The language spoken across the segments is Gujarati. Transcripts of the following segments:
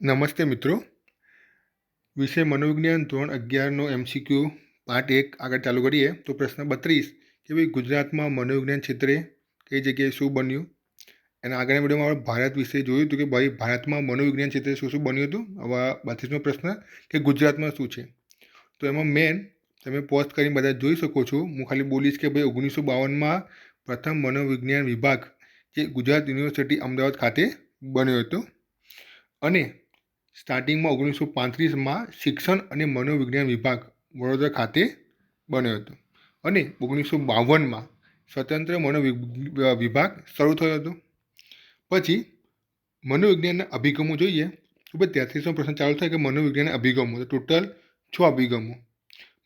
નમસ્તે મિત્રો. વિષય મનોવિજ્ઞાન ધોરણ અગિયારનો એમસીક્યુ પાર્ટ એક આગળ ચાલુ કરીએ તો પ્રશ્ન બત્રીસ કે ભાઈ ગુજરાતમાં મનોવિજ્ઞાન ક્ષેત્રે કઈ જગ્યાએ શું બન્યું? એના આગળના વિડીયોમાં આપણે ભારત વિશે જોયું હતું કે ભાઈ ભારતમાં મનોવિજ્ઞાન ક્ષેત્રે શું શું બન્યું હતું? હવે બત્રીસનો પ્રશ્ન કે ગુજરાતમાં શું છે? તો એમાં મેન તમે પોસ્ટ કરીને બધા જોઈ શકો છો. હું ખાલી બોલીશ કે ભાઈ ઓગણીસો બાવનમાં પ્રથમ મનોવિજ્ઞાન વિભાગ જે ગુજરાત યુનિવર્સિટી અમદાવાદ ખાતે બન્યો હતો. અને સ્ટાર્ટિંગમાં ઓગણીસો પાંત્રીસમાં શિક્ષણ અને મનોવિજ્ઞાન વિભાગ વડોદરા ખાતે બન્યો હતો. અને ઓગણીસો બાવનમાં સ્વતંત્ર મનોવિ વિભાગ શરૂ થયો હતો. પછી મનોવિજ્ઞાનના અભિગમો જોઈએ, તો ભાઈ તેત્રીસમો પ્રશ્ન ચાલુ થાય કે મનોવિજ્ઞાનના અભિગમો? તો ટોટલ છ અભિગમો.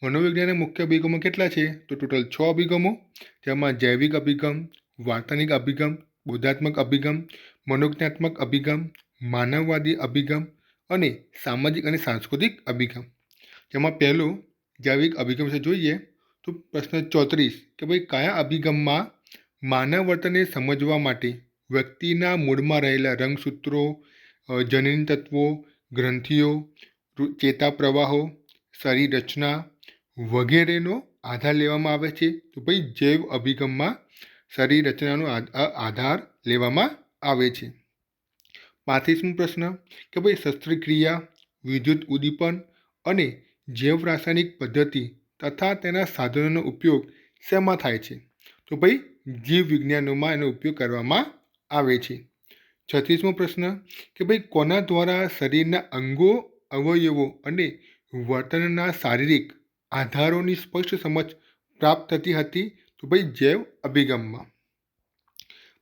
મનોવિજ્ઞાનના મુખ્ય અભિગમો કેટલા છે? તો ટોટલ છ અભિગમો. જેમાં જૈવિક અભિગમ, વાર્તાનિક અભિગમ, બોધાત્મક અભિગમ, મનોજ્ઞાત્મક અભિગમ, માનવવાદી અભિગમ અને સામાજિક અને સાંસ્કૃતિક અભિગમ. જેમાં પહેલો જૈવિક અભિગમ વિશે જોઈએ, તો પ્રશ્ન ચોત્રીસ કે ભાઈ કયા અભિગમમાં માનવ વર્તનને સમજવા માટે વ્યક્તિના મૂળમાં રહેલા રંગસૂત્રો જનીન તત્વો, ગ્રંથિઓ ચેતા પ્રવાહો, શરીર રચના વગેરેનો આધાર લેવામાં આવે છે. તો ભાઈ જૈવ અભિગમમાં શરીર રચનાનો આધાર લેવામાં આવે છે. પાંત્રીસમો પ્રશ્ન? કે ભાઈ શસ્ત્રક્રિયા, વિદ્યુત ઉદ્દીપન અને જૈવ રાસાયણિક પદ્ધતિ તથા તેના સાધનોનો ઉપયોગ શેમાં થાય છે? તો ભાઈ જીવ વિજ્ઞાનોમાં એનો ઉપયોગ કરવામાં આવે છે. છત્રીસમો પ્રશ્ન, કે ભાઈ કોના દ્વારા શરીરના અંગો, અવયવો અને વર્તનના શારીરિક આધારોની સ્પષ્ટ સમજ પ્રાપ્ત થતી હતી? તો ભાઈ જૈવ અભિગમમાં.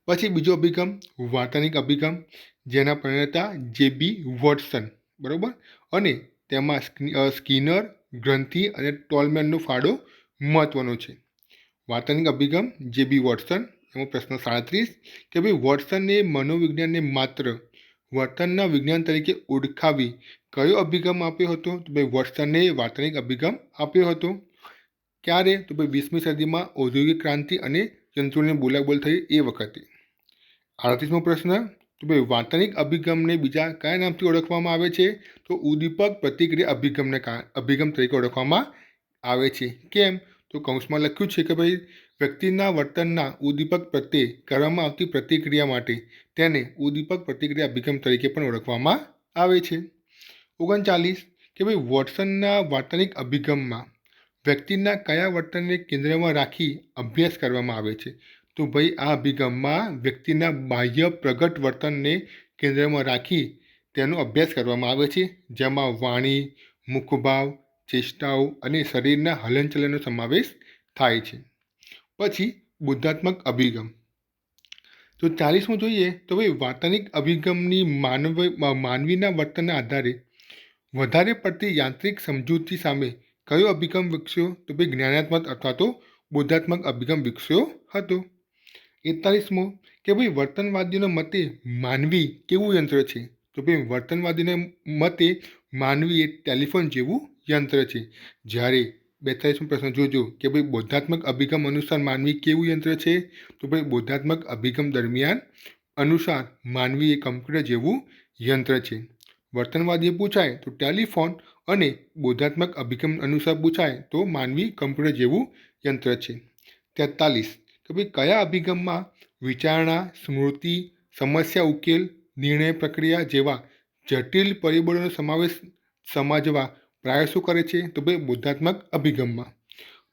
પછી બીજો અભિગમ, વાર્તાનિક અભિગમ, જેના પ્રણેતા જે બી વોટસન બરાબર? અને તેમાં સ્કિનર, ગ્રંથિ અને ટોલમેનનો ફાળો મહત્ત્વનો છે. વાર્તાનિક અભિગમ જે બી વોટસન એમાં પ્રશ્ન સાડત્રીસ, કે ભાઈ વોટસનને મનોવિજ્ઞાનને માત્ર વર્તનના વિજ્ઞાન તરીકે ઓળખાવી કયો અભિગમ આપ્યો હતો? તો ભાઈ વોટસને વાર્તાનિક અભિગમ આપ્યો હતો. ક્યારે? તો ભાઈ વીસમી સદીમાં ઔદ્યોગિક ક્રાંતિ અને યંત્રોની બોલાબોલ થઈ એ વખતે. આડત્રીસમો પ્રશ્ન, તો ભાઈ વાર્તાનિક અભિગમને બીજા કયા નામથી ઓળખવામાં આવે છે? તો ઉદ્દીપક પ્રતિક્રિયા અભિગમને અભિગમ તરીકે ઓળખવામાં આવે છે. કેમ? તો કૌંસમાં લખ્યું છે કે ભાઈ, વ્યક્તિના વર્તનના ઉદ્દીપક પ્રત્યે કરવામાં આવતી પ્રતિક્રિયા માટે તેને ઉદ્દીપક પ્રતિક્રિયા અભિગમ તરીકે પણ ઓળખવામાં આવે છે. ઓગણચાલીસ, કે ભાઈ વોટસનના વાર્તાનિક અભિગમમાં વ્યક્તિના કયા વર્તનને કેન્દ્રમાં રાખી અભ્યાસ કરવામાં આવે છે? તો ભાઈ આ અભિગમમાં વ્યક્તિના બાહ્ય પ્રગટ વર્તનને કેન્દ્રમાં રાખી તેનો અભ્યાસ કરવામાં આવે છે. જેમાં વાણી, મુખભાવ, ચેષ્ટાઓ અને શરીરના હલનચલનનો સમાવેશ થાય છે. પછી બુદ્ધાત્મક અભિગમ. તો ચાલીસમું જોઈએ તો ભાઈ વાર્તાનિક અભિગમની માનવ, માનવીના વર્તનના આધારે વધારે પડતી યાંત્રિક સમજૂતી સામે કયો અભિગમ વિકસ્યો? તો ભાઈ જ્ઞાનાત્મક અથવા તો બોધાત્મક અભિગમ વિકસ્યો હતો. એકતાલીસમો કે ભાઈ વર્તનવાદીનો મતે માનવી કેવું યંત્ર છે? તો ભાઈ વર્તનવાદીના મતે માનવી એ ટેલિફોન જેવું યંત્ર છે. જ્યારે બેતાલીસમો પ્રશ્ન જોજો કે ભાઈ બોધાત્મક અભિગમ અનુસાર માનવી કેવું યંત્ર છે? તો ભાઈ બોધાત્મક અભિગમ દરમિયાન અનુસાર માનવી એ કમ્પ્યુટર જેવું યંત્ર છે. વર્તનવાદીએ પૂછાય તો ટેલિફોન અને બોધાત્મક અભિગમ અનુસાર પૂછાય તો માનવી કમ્પ્યુટર જેવું યંત્ર છે. તેતાલીસ કે ભાઈ કયા અભિગમમાં વિચારણા, સ્મૃતિ, સમસ્યા ઉકેલ, નિર્ણય પ્રક્રિયા જેવા જટિલ પરિબળોનો સમાવેશ સમજવા પ્રયાસો કરે છે, તો ભાઈ બુદ્ધાત્મક અભિગમમાં.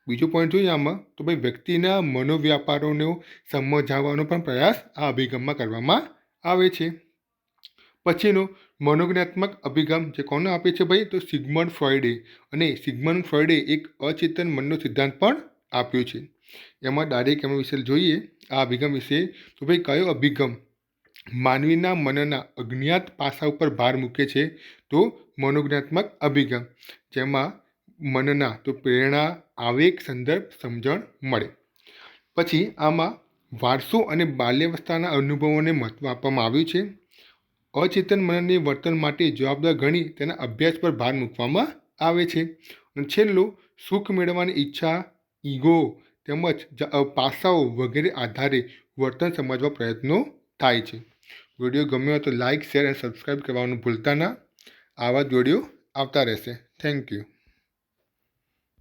બીજો પોઈન્ટ જોઈએ આમાં, તો ભાઈ વ્યક્તિના મનોવ્યાપારોને સમજાવવાનો પણ પ્રયાસ આ અભિગમમાં કરવામાં આવે છે. પછીનો, મનોજ્ઞાત્મક અભિગમ જે કોને આપે છે ભાઈ? તો સિગમન ફ્રોઈડે અને સિગમન ફ્રોઈડે એક અચેતન મનનો સિદ્ધાંત પણ આપ્યો છે. એમાં ડાયરેક્ટ એમાં વિશે જોઈએ? આ અભિગમ વિશે. તો ભાઈ, કયો અભિગમ? માનવીના મનના અજ્ઞાત પાસા ઉપર ભાર મૂકે છે, તો મનોજ્ઞાત્મક અભિગમ, જેમાં મનના તો પ્રેરણા, આવેગ, સંદર્ભ, સમજણ મળે. પછી આમાં વારસો અને બાલ્યાવસ્થાના અનુભવોને મહત્ત્વ આપવામાં આવ્યું છે. અચેતન મનને વર્તન માટે જવાબદાર ગણી તેના અભ્યાસ પર ભાર મૂકવામાં આવે છે. અને છેલ્લું, સુખ મેળવવાની ઈચ્છા, ઈગો તેમજ પાસાઓ વગેરે આધારે વર્તન સમજવા પ્રયત્નો થાય છે. વીડિયો ગમ્યો તો લાઇક શેર અને સબસ્ક્રાઈબ કરવાનું ભૂલતા ના. આવા જ વીડિયો આવતા રહેશે. Thank you.